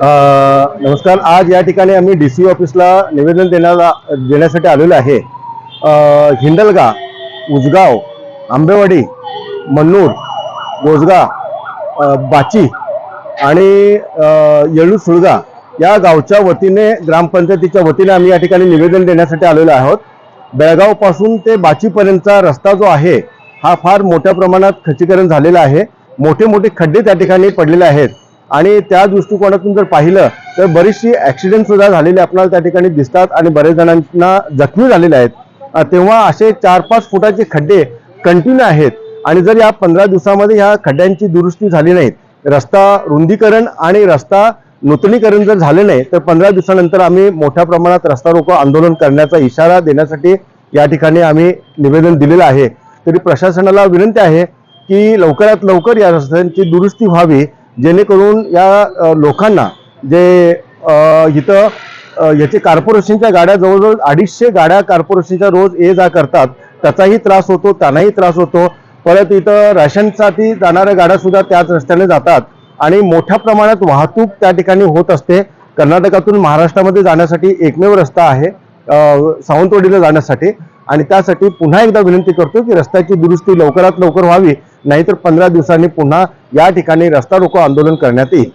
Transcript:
नमस्कार. आज या ठिकाणी आम्ही डी सी ऑफिसला निवेदन देण्याला देण्यासाठी आलेलो आहे. हिंडलगा उजगाव आंबेवाडी मन्नूर गोजगा बाची आणि येळू सुळगा या गावच्या वतीने ग्रामपंचायतीच्या वतीने आम्ही या ठिकाणी निवेदन देण्यासाठी आलेलो आहोत. बेळगावपासून ते बाचीपर्यंतचा रस्ता जो आहे हा फार मोठ्या प्रमाणात खचीकरण झालेला आहे. मोठे मोठे खड्डे त्या ठिकाणी पडलेले आहेत. आणि त्या दृष्टिकोनातून जर पाहिलं तर बरीचशी ऍक्सिडेंट सुद्धा झालेले आपल्याला त्या ठिकाणी दिसतात आणि बरेच जणांना जखमी झालेले आहेत. तेव्हा असे चार पाच फुटाचे खड्डे कंटिन्यू आहेत. आणि जर या पंधरा दिवसामध्ये ह्या खड्ड्यांची दुरुस्ती झाली नाही रस्ता रुंदीकरण आणि रस्ता नूतनीकरण जर झाले नाही तर पंधरा दिवसानंतर आम्ही मोठ्या प्रमाणात रस्ता रोको आंदोलन करण्याचा इशारा देण्यासाठी या ठिकाणी आम्ही निवेदन दिलेलं आहे. तरी प्रशासनाला विनंती आहे की लवकरात लवकर या रस्त्यांची दुरुस्ती व्हावी. जेणेकरून या लोकांना जे इथं याचे कॉर्पोरेशनच्या गाड्या जवळजवळ अडीचशे गाड्या कॉर्पोरेशनच्या रोज ये जा करतात त्याचाही त्रास होतो त्यांनाही त्रास होतो. परत इथं राशनसाठी जाणाऱ्या गाड्या सुद्धा त्याच रस्त्याने जातात आणि मोठ्या प्रमाणात वाहतूक त्या ठिकाणी होत असते. कर्नाटकातून महाराष्ट्रामध्ये जाण्यासाठी एकमेव रस्ता आहे सावंतवाडीला जाण्यासाठी. आणि त्यासाठी पुन्हा एकदा विनंती करतो की रस्त्याची दुरुस्ती लवकरात लवकर व्हावी नाहीतर पंधरा दिवसांनी पुन्हा या ठिकाणी रस्ता रोको आंदोलन करण्यात येईल.